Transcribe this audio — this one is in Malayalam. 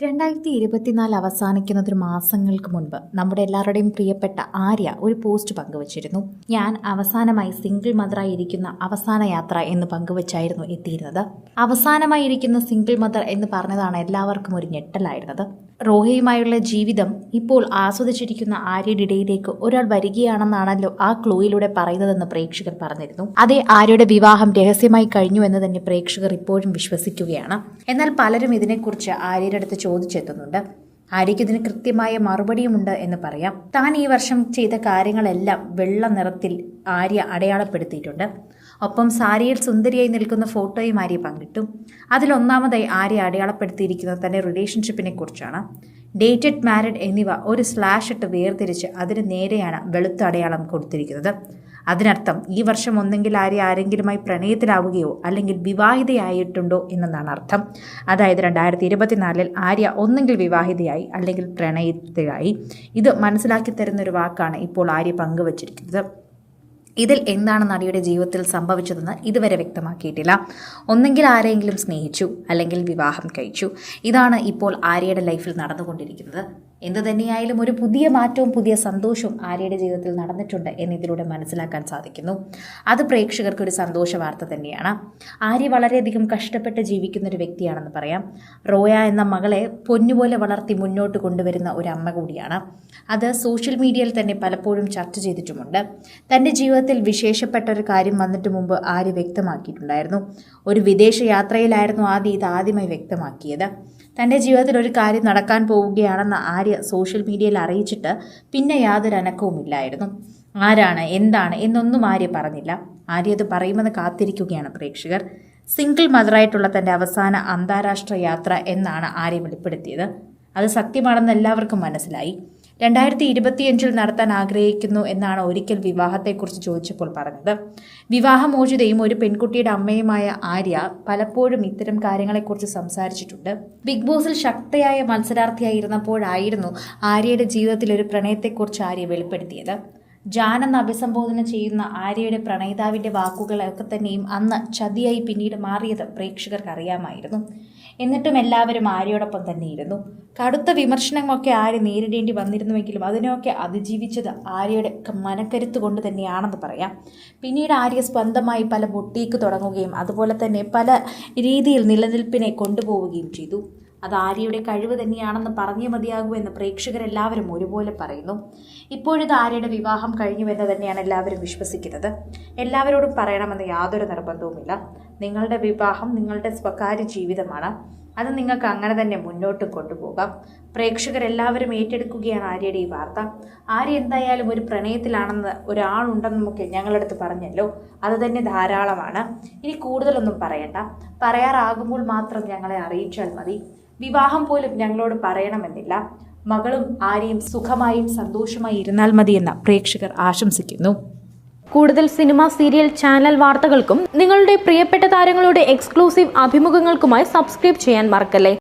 രണ്ടായിരത്തി ഇരുപത്തിനാല് അവസാനിക്കുന്നതിന് മാസങ്ങൾക്ക് മുൻപ് നമ്മുടെ എല്ലാവരുടെയും പ്രിയപ്പെട്ട ആര്യ ഒരു പോസ്റ്റ് പങ്കുവച്ചിരുന്നു. ഞാൻ അവസാനമായി സിംഗിൾ മദറായി ഇരിക്കുന്ന അവസാന യാത്ര എന്ന് പങ്കുവച്ചായിരുന്നു എത്തിയിരുന്നത്. അവസാനമായി ഇരിക്കുന്ന സിംഗിൾ മദർ എന്ന് പറഞ്ഞതാണ് എല്ലാവർക്കും ഒരു ഞെട്ടലായിരുന്നത്. റോഹയുമായുള്ള ജീവിതം ഇപ്പോൾ ആസ്വദിച്ചിരിക്കുന്ന ആര്യയുടെ ഇടയിലേക്ക് ഒരാൾ വരികയാണെന്നാണല്ലോ ആ ക്ലൂയിലൂടെ പറയുന്നതെന്ന് പ്രേക്ഷകർ പറഞ്ഞിരുന്നു. അതേ ആര്യയുടെ വിവാഹം രഹസ്യമായി കഴിഞ്ഞു എന്ന് തന്നെ പ്രേക്ഷകർ ഇപ്പോഴും വിശ്വസിക്കുകയാണ്. എന്നാൽ പലരും ഇതിനെക്കുറിച്ച് ആര്യയുടെ അടുത്ത് ചോദിച്ചെത്തുന്നുണ്ട്. ആര്യയ്ക്ക് ഇതിന് കൃത്യമായ മറുപടിയുമുണ്ട് എന്ന് പറയാം. താൻ ഈ വർഷം ചെയ്ത കാര്യങ്ങളെല്ലാം വെള്ള നിറത്തിൽ ആര്യ അടയാളപ്പെടുത്തിയിട്ടുണ്ട്. ഒപ്പം സാരിയിൽ സുന്ദരിയായി നിൽക്കുന്ന ഫോട്ടോയും ആര്യ പങ്കിട്ടു. അതിലൊന്നാമതായി ആര്യ അടയാളപ്പെടുത്തിയിരിക്കുന്നത് തന്റെ റിലേഷൻഷിപ്പിനെ കുറിച്ചാണ്. ഡേറ്റഡ് മാരിഡ് എന്നിവ ഒരു സ്ലാഷ് ഇട്ട് വേർതിരിച്ച് അതിന് നേരെയാണ് വെളുത്ത അടയാളം കൊടുത്തിരിക്കുന്നത്. അതിനർത്ഥം ഈ വർഷം ഒന്നെങ്കിൽ ആര്യ ആരെങ്കിലുമായി പ്രണയത്തിലാവുകയോ അല്ലെങ്കിൽ വിവാഹിതയായിട്ടുണ്ടോ എന്നതാണ് അർത്ഥം. അതായത് രണ്ടായിരത്തി ഇരുപത്തിനാലിൽ ആര്യ ഒന്നെങ്കിൽ വിവാഹിതയായി അല്ലെങ്കിൽ പ്രണയത്തിലായി. ഇത് മനസ്സിലാക്കി തരുന്ന ഒരു വാക്കാണ് ഇപ്പോൾ ആര്യ പങ്കുവച്ചിരിക്കുന്നത്. ഇതിൽ എന്താണ് നടിയുടെ ജീവിതത്തിൽ സംഭവിച്ചതെന്ന് ഇതുവരെ വ്യക്തമാക്കിയിട്ടില്ല. ഒന്നെങ്കിൽ ആരെങ്കിലും സ്നേഹിച്ചു അല്ലെങ്കിൽ വിവാഹം കഴിച്ചു. ഇതാണ് ഇപ്പോൾ ആര്യയുടെ ലൈഫിൽ നടന്നുകൊണ്ടിരിക്കുന്നത്. എന്തു തന്നെയായാലും ഒരു പുതിയ മാറ്റവും പുതിയ സന്തോഷവും ആര്യയുടെ ജീവിതത്തിൽ നടന്നിട്ടുണ്ട് എന്നിതിലൂടെ മനസ്സിലാക്കാൻ സാധിക്കുന്നു. അത് പ്രേക്ഷകർക്ക് ഒരു സന്തോഷ വാർത്ത തന്നെയാണ്. ആര്യ വളരെയധികം കഷ്ടപ്പെട്ട് ജീവിക്കുന്ന ഒരു വ്യക്തിയാണെന്ന് പറയാം. റോയ എന്ന മകളെ പൊന്നുപോലെ വളർത്തി മുന്നോട്ട് കൊണ്ടുവരുന്ന ഒരു അമ്മ കൂടിയാണ്. അത് സോഷ്യൽ മീഡിയയിൽ തന്നെ പലപ്പോഴും ചർച്ച ചെയ്തിട്ടുമുണ്ട്. തന്റെ ജീവിതത്തിൽ വിശേഷപ്പെട്ട ഒരു കാര്യം വന്നിട്ട് മുമ്പ് ആര്യ വ്യക്തമാക്കിയിട്ടുണ്ടായിരുന്നു. ഒരു വിദേശ യാത്രയിലായിരുന്നു ആദ്യം ഇത് ആദ്യമായി വ്യക്തമാക്കിയത്. തന്റെ ജീവിതത്തിൽ ഒരു കാര്യം നടക്കാൻ പോവുകയാണെന്ന് ആര്യ സോഷ്യൽ മീഡിയയിൽ അറിയിച്ചിട്ട് പിന്നെ യാതൊരു അനക്കവുമില്ലായിരുന്നു ആരാണ് എന്താണ് എന്നൊന്നും ആര്യ പറഞ്ഞില്ല. ആര്യ അത് പറയുമെന്ന് കാത്തിരിക്കുകയാണ് പ്രേക്ഷകർ. സിംഗിൾ മദറായിട്ടുള്ള തന്റെ അവസാന അന്താരാഷ്ട്ര യാത്ര എന്നാണ് ആര്യ വെളിപ്പെടുത്തിയത്. അത് സത്യമാണെന്ന് എല്ലാവർക്കും മനസ്സിലായി. രണ്ടായിരത്തി ഇരുപത്തിയഞ്ചിൽ നടത്താൻ ആഗ്രഹിക്കുന്നു എന്നാണ് ഒരിക്കൽ വിവാഹത്തെക്കുറിച്ച് ചോദിച്ചപ്പോൾ പറഞ്ഞത്. വിവാഹമോചിതയും ഒരു പെൺകുട്ടിയുടെ അമ്മയുമായ ആര്യ പലപ്പോഴും ഇത്തരം കാര്യങ്ങളെക്കുറിച്ച് സംസാരിച്ചിട്ടുണ്ട്. ബിഗ് ബോസിൽ ശക്തയായ മത്സരാർത്ഥിയായിരുന്നപ്പോഴായിരുന്നു ആര്യയുടെ ജീവിതത്തിൽ ഒരു പ്രണയത്തെക്കുറിച്ച് ആര്യ വെളിപ്പെടുത്തിയത്. ജാൻ എന്ന് അഭിസംബോധന ചെയ്യുന്ന ആര്യയുടെ പ്രണയിതാവിന്റെ വാക്കുകളൊക്കെ തന്നെയും അന്ന് ചതിയായി പിന്നീട് മാറിയത് പ്രേക്ഷകർക്ക് അറിയാമായിരുന്നു. എന്നിട്ടും എല്ലാവരും ആര്യയോടൊപ്പം തന്നെയിരുന്നു. കടുത്ത വിമർശനങ്ങളൊക്കെ ആര്യ നേരിടേണ്ടി വന്നിരുന്നുവെങ്കിലും അതിനെയൊക്കെ അതിജീവിച്ചത് ആര്യയുടെ മനക്കരുത്ത് കൊണ്ട് തന്നെയാണെന്ന് പറയാം. പിന്നീട് ആര്യ സ്വന്തമായി പല ബൊട്ടീക്ക് തുടങ്ങുകയും അതുപോലെ തന്നെ പല രീതിയിൽ നിലനിൽപ്പിനെ കൊണ്ടുപോവുകയും ചെയ്തു. അത് ആര്യയുടെ കഴിവ് തന്നെയാണെന്ന് പറഞ്ഞേ മതിയാകൂ എന്ന് പ്രേക്ഷകരെല്ലാവരും ഒരുപോലെ പറയുന്നു. ഇപ്പോഴിത് ആര്യയുടെ വിവാഹം കഴിഞ്ഞുവെന്ന് തന്നെയാണ് എല്ലാവരും വിശ്വസിക്കുന്നത്. എല്ലാവരോടും പറയണമെന്ന് യാതൊരു നിർബന്ധവുമില്ല. നിങ്ങളുടെ വിവാഹം നിങ്ങളുടെ സ്വകാര്യ ജീവിതമാണ്. അത് നിങ്ങൾക്ക് അങ്ങനെ തന്നെ മുന്നോട്ട് കൊണ്ടുപോകാം. പ്രേക്ഷകരെല്ലാവരും ഏറ്റെടുക്കുകയാണ് ആര്യയുടെ ഈ വാർത്ത. ആര്യ എന്തായാലും ഒരു പ്രണയത്തിലാണെന്ന് ഒരാളുണ്ടെന്നൊക്കെ ഞങ്ങളടുത്ത് പറഞ്ഞല്ലോ. അത് തന്നെ ധാരാളമാണ്. ഇനി കൂടുതലൊന്നും പറയണ്ട. പറയാറാകുമ്പോൾ മാത്രം ഞങ്ങളെ അറിയിച്ചാൽ മതി. വിവാഹം പോലും ഞങ്ങളോട് പറയണമെന്നില്ല. മകളും ആരെയും സുഖമായും സന്തോഷമായി ഇരുന്നാൽ മതിയെന്ന് പ്രേക്ഷകർ ആശംസിക്കുന്നു. കൂടുതൽ സിനിമ സീരിയൽ ചാനൽ വാർത്തകൾക്കും നിങ്ങളുടെ പ്രിയപ്പെട്ട താരങ്ങളുടെ എക്സ്ക്ലൂസീവ് അഭിമുഖങ്ങൾക്കുമായി സബ്സ്ക്രൈബ് ചെയ്യാൻ മറക്കല്ലേ?